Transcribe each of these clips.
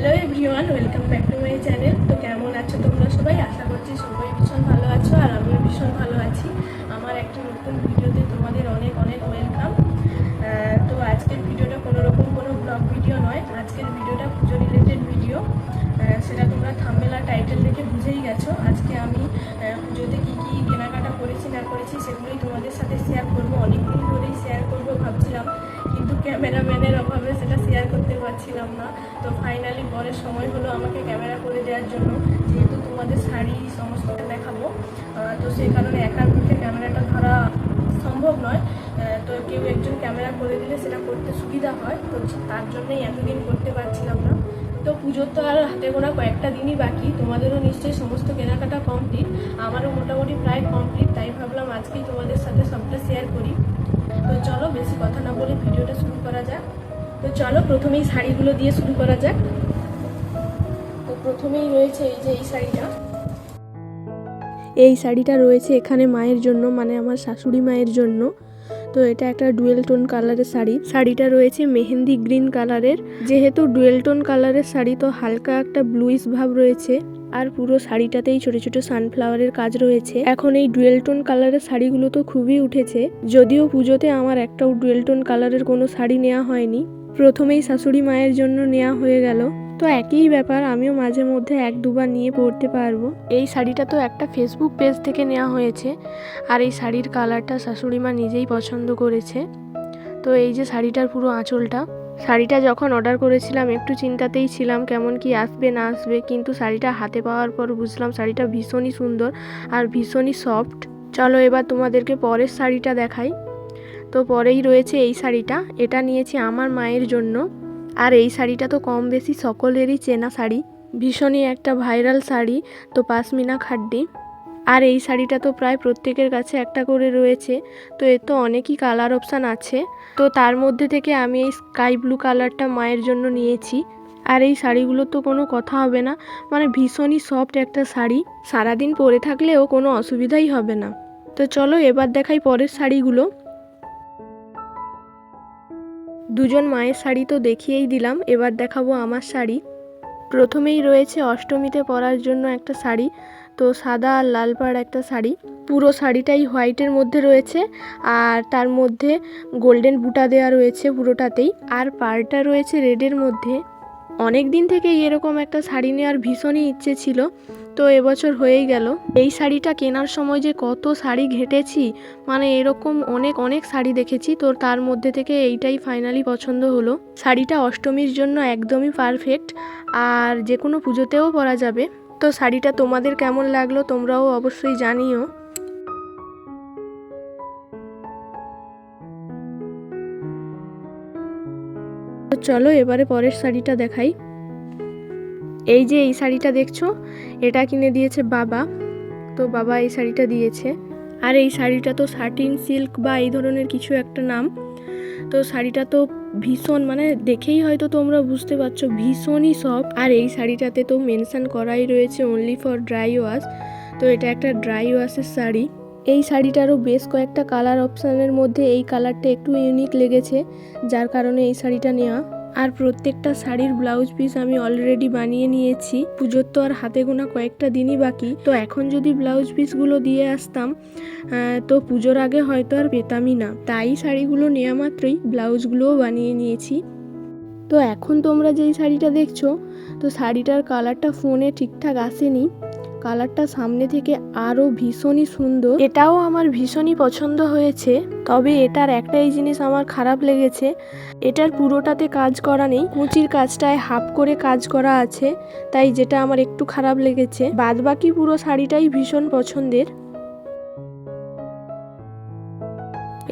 Hello everyone welcome back to my channel তো কেমন আছো তোমরা সবাই? আশা করছি সবাই ভীষণ ভালো আছো আর আমিও ভীষণ ভালো আছি। আমার একটা নতুন ভিডিওতে তোমাদের অনেক অনেক ওয়েলকাম তো আজকের ভিডিওটা কোনো রকম কোনো ব্লগ ভিডিও নয়। আজকের ভিডিওটা পুজো রিলেটেড ভিডিও সেটা তোমরা থাম্বেলা টাইটেল দেখে বুঝেই গেছো। আজকে আমি করতে পারছিলাম না। তো ফাইনালি পরের সময় হলো আমাকে ক্যামেরা করে দেওয়ার জন্য, যেহেতু তোমাদের শাড়ি সমস্ত দেখাবো। তো সেই কারণে একার পক্ষে ক্যামেরাটা ধরা সম্ভব নয়। তো কেউ একজন ক্যামেরা করে দিলে সেটা করতে সুবিধা হয়। তো তার জন্যই এতদিন করতে পারছিলাম না। তো পুজোর তো আর হাতে গোনা কয়েকটা দিনই বাকি। তোমাদেরও নিশ্চয়ই সমস্ত কেনাকাটা কমপ্লিট আমারও মোটামুটি প্রায় কমপ্লিট তাই ভাবলাম আজকেই তোমাদের সাথে সবটা শেয়ার করি। তো চলো বেশি কথা না বলে ভিডিওটা শুরু করা যাক। তো চলো, প্রথমেই শাড়িগুলো দিয়ে শুরু করা যাক। তো প্রথমেই রয়েছে এই যে এই শাড়িটা। এই শাড়িটা রয়েছে এখানে মায়ের জন্য মানে আমার শাশুড়ি মায়ের জন্য। তো এটা একটা ডুয়েল টোন কালারের শাড়ি। শাড়িটা রয়েছে মেহেন্দি গ্রিন কালারের। যেহেতু ডুয়েল টোন কালারের শাড়ি, তো হালকা একটা ব্লুইশ ভাব রয়েছে। আর পুরো শাড়িটাতেই ছোট ছোট সানফ্লাওয়ারের কাজ রয়েছে। এখন এই ডুয়েল টোন কালারের শাড়িগুলো তো খুবই উঠেছে। যদিও পুজোতে আমার একটাও ডুয়েল টোন কালারের কোনো শাড়ি নেওয়া হয়নি। প্রথমেই শাশুড়ি মায়ের জন্য নেওয়া হয়ে গেল। তো একই ব্যাপার আমিও মাঝে মধ্যে এক দুবার নিয়ে পরতে পারব। এই শাড়িটা তো একটা ফেসবুক পেজ থেকে নেওয়া হয়েছে। আর এই শাড়ির কালারটা শাশুড়ি মা নিজেই পছন্দ করেছে। তো এই যে শাড়িটার পুরো আঁচলটা, শাড়িটা যখন অর্ডার করেছিলাম একটু চিন্তাতেই ছিলাম কেমন কি আসবে না আসবে। কিন্তু শাড়িটা হাতে পাওয়ার পর বুঝলাম শাড়িটা ভীষণই সুন্দর আর ভীষণই সফট চলো এবার তোমাদেরকে পরের শাড়িটা দেখাই। তো পরেই রয়েছে এই শাড়িটা। এটা নিয়েছি আমার মায়ের জন্য। আর এই শাড়িটা তো কম বেশি সকলেরই চেনা শাড়ি। ভীষণই একটা ভাইরাল শাড়ি, তো পাশমিনা খাড্ডি। আর এই শাড়িটা তো প্রায় প্রত্যেকের কাছে একটা করে রয়েছে। তো এর তো অনেকই কালার অপশান আছে। তো তার মধ্যে থেকে আমি এই স্কাই ব্লু কালারটা মায়ের জন্য নিয়েছি। আর এই শাড়িগুলো তো কোনো কথা হবে না। মানে ভীষণই সফট একটা শাড়ি। সারাদিন পরে থাকলেও কোনো অসুবিধাই হবে না। তো চলো এবার দেখাই পরের শাড়িগুলো। দুজন মায়ের শাড়ি তো দেখিয়েই দিলাম, এবার দেখাবো আমার শাড়ি। প্রথমেই রয়েছে অষ্টমীতে পরার জন্য একটা শাড়ি, তো সাদা আর লাল পাড় একটা শাড়ি। পুরো শাড়িটাই হোয়াইটের মধ্যে রয়েছে, আর তার মধ্যে গোল্ডেন বুটা দেওয়া রয়েছে পুরোটাতেই, আর পাড়টা রয়েছে রেডের মধ্যে। অনেক দিন থেকেই এরকম একটা শাড়ি নেওয়ার ভীষণই ইচ্ছে ছিল তো এবছর হয়েই গেল। এই শাড়িটা কেনার সময় যে কত শাড়ি ঘেটেছি মানে এরকম অনেক অনেক শাড়ি দেখেছি তো তার মধ্যে থেকে এইটাই ফাইনালি পছন্দ হলো। শাড়িটা অষ্টমীর জন্য একদমই পারফেক্ট আর যে কোনো পুজোতেও পরা যাবে। তো শাড়িটা তোমাদের কেমন লাগল তোমরাও অবশ্যই জানিও। চলো এবারে পরের শাড়িটা দেখাই। এই যে এই শাড়িটা দেখছ, এটা কিনে দিয়েছে বাবা। তো বাবা এই শাড়িটা দিয়েছে। আর এই শাড়িটা তো সাটিন সিল্ক বা এই ধরনের কিছু একটা নাম। তো শাড়িটা তো ভীষণ মানে দেখেই হয়তো তোমরা বুঝতে পারছ, ভীষণই সফট আর এই শাড়িটাতে তো মেনশান করাই রয়েছে অনলি ফর ড্রাই ওয়াশ তো এটা একটা ড্রাই ওয়াশের শাড়ি। এই শাড়িটারও বেশ কয়েকটা কালার অপশানের মধ্যে এই কালারটা একটু ইউনিক লেগেছে, যার কারণে এই শাড়িটা নেওয়া। আর প্রত্যেকটা শাড়ির ব্লাউজ পিস আমি অলরেডি বানিয়ে নিয়েছি। পুজোর তো আর হাতে গোনা কয়েকটা দিনই বাকি। তো এখন যদি ব্লাউজ পিসগুলো দিয়ে আসতাম তো পুজোর আগে হয়তো আর পেতামই না। তাই শাড়িগুলো নেওয়া মাত্রই ব্লাউজগুলোও বানিয়ে নিয়েছি। তো এখন তোমরা যেই শাড়িটা দেখছ, তো শাড়িটার কালারটা ফোনে ঠিকঠাক আসেনি। কালারটা সামনে থেকে আরও ভীষণই সুন্দর। এটাও আমার ভীষণই পছন্দ হয়েছে, তবে এটার একটাই জিনিস আমার খারাপ লেগেছে, এটার পুরোটাতে কাজ করা নেই। কুচির কাজটায় হাফ করে কাজ করা আছে, তাই যেটা আমার একটু খারাপ লেগেছে। বাদবাকি পুরো শাড়িটাই ভীষণ পছন্দের।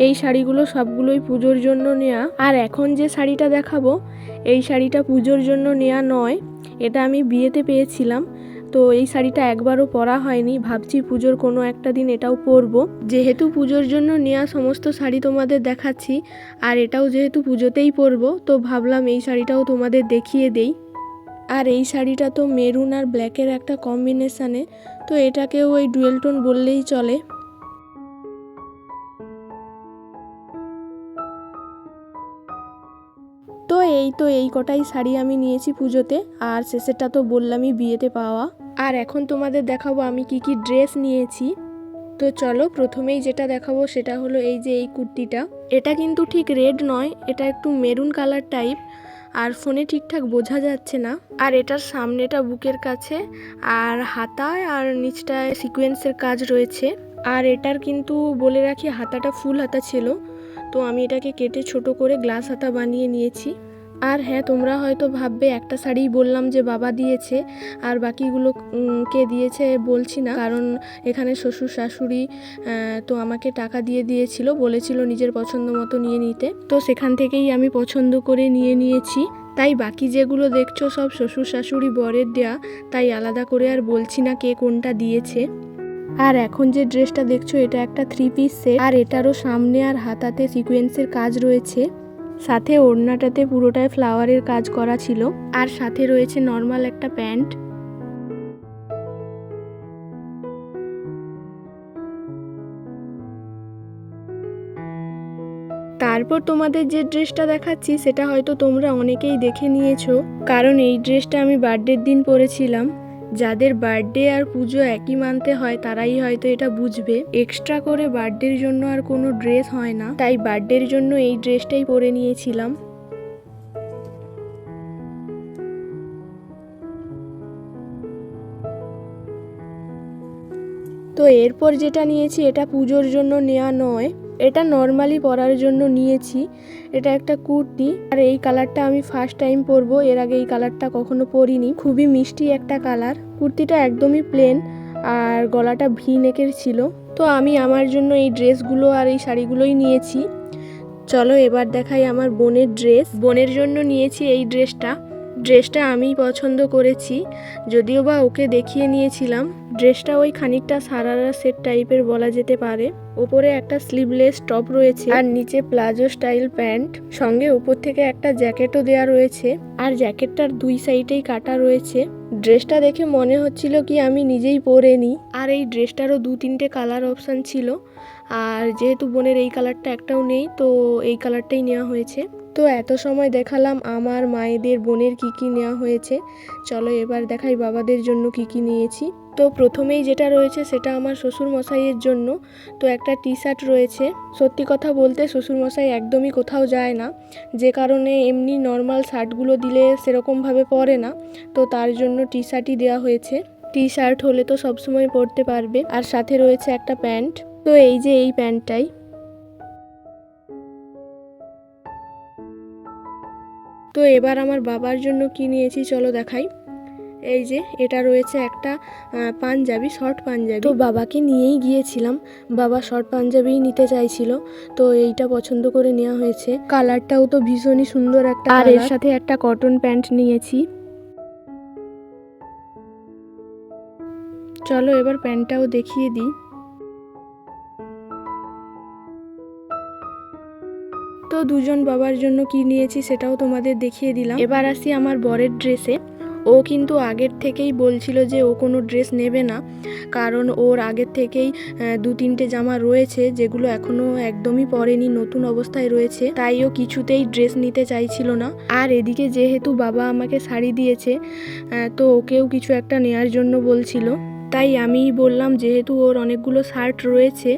এই শাড়িগুলো সবগুলোই পুজোর জন্য নেওয়া আর এখন যে শাড়িটা দেখাবো, এই শাড়িটা পুজোর জন্য নেওয়া নয়, এটা আমি বিয়েতে পেয়েছিলাম। তো এই শাড়িটা একবারও পরা হয়নি। ভাবছি পুজোর কোনো একটা দিন এটাও পরবো। যেহেতু পুজোর জন্য নেওয়া সমস্ত শাড়ি তোমাদের দেখাচ্ছি, আর এটাও যেহেতু পুজোতেই পরবো, তো ভাবলাম এই শাড়িটাও তোমাদের দেখিয়ে দেই। আর এই শাড়িটা তো মেরুন আর ব্ল্যাকের একটা কম্বিনেশানে, তো এটাকেও ওই ডুয়েল টোন বললেই চলে। তো এই তো এই কটাই শাড়ি আমি নিয়েছি পুজোতে, আর শেষেরটা তো বললামই বিয়েতে পাওয়া। আর এখন তোমাদের দেখাবো আমি কি কি ড্রেস নিয়েছি। তো চলো প্রথমেই যেটা দেখাবো সেটা হলো এই যে এই কুর্তিটা। এটা কিন্তু ঠিক রেড নয়, এটা একটু মেরুন কালার টাইপ, আর ফোনে ঠিকঠাক বোঝা যাচ্ছে না। আর এটার সামনেটা বুকের কাছে, আর হাতায় আর নিচটায় সিকোয়েন্সের কাজ রয়েছে। আর এটার কিন্তু বলে রাখি হাতাটা ফুল হাতা ছিল, তো আমি এটাকে কেটে ছোট করে গ্লাস হাতা বানিয়ে নিয়েছি। আর হ্যাঁ তোমরা হয়তো ভাববে, একটা শাড়িই বললাম যে বাবা দিয়েছে, আর বাকিগুলো কে দিয়েছে বলছি না। কারণ এখানে শ্বশুর শাশুড়ি তো আমাকে টাকা দিয়ে দিয়েছিল, বলেছিল নিজের পছন্দ মতো নিয়ে নিতে। তো সেখান থেকেই আমি পছন্দ করে নিয়ে নিয়েছি। তাই বাকি যেগুলো দেখছ সব শ্বশুর শাশুড়ি বরের দেয়া, তাই আলাদা করে আর বলছি না কে কোনটা দিয়েছে। আর এখন যে ড্রেসটা দেখছ, এটা একটা থ্রি পিস সেট আর এটারও সামনে আর হাতাতে সিকোয়েন্সের কাজ রয়েছে। সাথে ওড়নাটাতে পুরোটাই ফ্লাওয়ারের কাজ করা ছিল, আর সাথে রয়েছে নর্মাল একটা প্যান্ট। তারপর তোমাদের যে ড্রেসটা দেখাচ্ছি, সেটা হয়তো তোমরা অনেকেই দেখে নিয়েছো, কারণ এই ড্রেসটা আমি বার্থডের দিন পরেছিলাম। যাদের বার্থডে আর পুজো একই মানতে হয়, তারাই হয়তো এটা বুঝবে। এক্সট্রা করে বার্থডের জন্য আর কোনো ড্রেস হয় না। তাই বার্থডের জন্য এই ড্রেসটাই পরে নিয়েছিলাম। তো এরপর যেটা নিয়েছি, এটা পুজোর জন্য নেওয়া নয়। এটা নর্মালি পরার জন্য নিয়েছি। এটা একটা কুর্তি। আর এই কালারটা আমি ফার্স্ট টাইম পরবো। এর আগে এই কালারটা কখনো পরিনি। খুবই মিষ্টি একটা কালার কুর্তিটা একদমই প্লেন আর গলাটা ভি নেকের ছিল। তো আমি আমার জন্য এই ড্রেসগুলো আর এই শাড়িগুলোই নিয়েছি। চলো এবার দেখাই আমার বোনের ড্রেস বোনের জন্য নিয়েছি এই ড্রেসটা ড্রেসটা আমিই পছন্দ করেছি। যদিও বা ওকে দেখিয়ে নিয়েছিলাম। ড্রেসটা ওই খানিকটা সারারা সেট টাইপের বলা যেতে পারে। ওপরে একটা স্লিভলেস টপ রয়েছে আর নিচে প্লাজো স্টাইল প্যান্ট। সঙ্গে উপর থেকে একটা জ্যাকেটও দেয়া রয়েছে আর জ্যাকেটটার দুই সাইডেই কাটা রয়েছে। ড্রেসটা দেখে মনে হচ্ছিল কি আমি নিজেই পরে নিই। আর এই ড্রেসটারও দু তিনটে কালার অপশান ছিল। আর যেহেতু বোনের এই কালারটা একটাও নেই, তো এই কালারটাই নেওয়া হয়েছে। তো এত সময় দেখালাম আমার মায়েদের বোনের কি কি নেওয়া হয়েছে। চলো এবার দেখাই বাবাদের জন্য কি কি নিয়েছি। তো প্রথমেই যেটা রয়েছে সেটা আমার শ্বশুর মশাইয়ের জন্য। তো একটা টি শার্ট রয়েছে। সত্যি কথা বলতে শ্বশুর মশাই একদমই কোথাও যায় না। যে কারণে এমনি নর্মাল শার্টগুলো দিলে সেরকমভাবে পরে না। তো তার জন্য টি শার্টই দেওয়া হয়েছে। টি শার্ট হলে তো সবসময় পরতে পারবে। আর সাথে রয়েছে একটা প্যান্ট। তো এই যে এই প্যান্টটাই। তো এবার আমার বাবার জন্য কি নিয়েছি চলো দেখাই। এই যে এটা রয়েছে একটা পাঞ্জাবি শর্ট পাঞ্জাবি। তো বাবাকে নিয়েই গিয়েছিলাম। বাবা শর্ট পাঞ্জাবিই নিতে চাইছিল তো এইটা পছন্দ করে নেওয়া হয়েছে। কালারটাও তো ভীষণই সুন্দর একটা আর এর সাথে একটা কটন প্যান্ট নিয়েছি। চলো এবার প্যান্টটাও দেখিয়ে দিই। তো দুজন বাবার জন্য কি নিয়েছি সেটাও তোমাদের দেখিয়ে দিলাম। এবার আসি আমার বরের ড্রেসে। ও কিন্তু আগের থেকেই বলছিল যে ও কোনো ড্রেস নেবে না, কারণ ওর আগের থেকেই দু তিনটে জামা রয়েছে, যেগুলো এখনও একদমই পরেনি, নতুন অবস্থায় রয়েছে। তাই ও কিছুতেই ড্রেস নিতে চাইছিল না। আর এদিকে যেহেতু বাবা আমাকে শাড়ি দিয়েছে তো ওকেও কিছু একটা নেয়ার জন্য বলছিল। তাই আমি বললাম যেহেতু ওর অনেকগুলো শার্ট রয়েছে,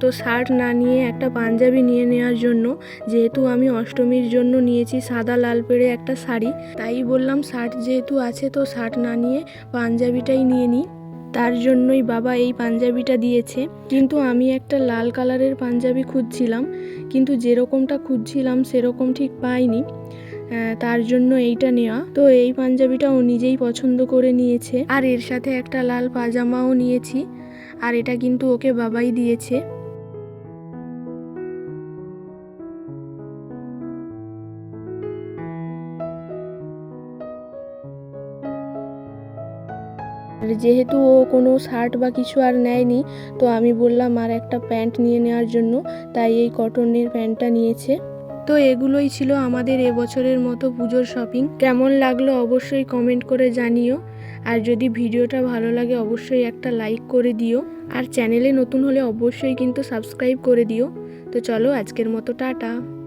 তো শার্ট না নিয়ে একটা পাঞ্জাবি নিয়ে নেওয়ার জন্য, যেহেতু আমি অষ্টমীর জন্য নিয়েছি সাদা লাল পেড়ে একটা শাড়ি, তাই বললাম শার্ট যেহেতু আছে তো শার্ট না নিয়ে পাঞ্জাবিটাই নিয়ে নিই। তার জন্যই বাবা এই পাঞ্জাবিটা দিয়েছে। কিন্তু আমি একটা লাল কালারের পাঞ্জাবি খুঁজছিলাম, কিন্তু যেরকমটা খুঁজছিলাম সেরকম ঠিক পাইনি। তার জন্য এইটা নেওয়া তো এই পাঞ্জাবিটা ও নিজেই পছন্দ করে নিয়েছে। আর এর সাথে একটা লাল পাজামাও নিয়েছি। আর এটা কিন্তু ওকে বাবাই দিয়েছে। যেহেতু ও কোনো শার্ট বা কিছু আর নেয়নি, তো আমি বললাম, আর একটা প্যান্ট নিয়ে নেওয়ার জন্য। তাই এই কটনের প্যান্টটা নিয়েছে। তো এগুলোই ছিল আমাদের এবছরের মতো পুজোর শপিং কেমন লাগল অবশ্যই কমেন্ট করে জানিও। আর যদি ভিডিওটা ভালো লাগে অবশ্যই একটা লাইক করে দিও। আর চ্যানেলে নতুন হলে অবশ্যই কিন্তু সাবস্ক্রাইব করে দিও। তো চলো আজকের মতো টাটা।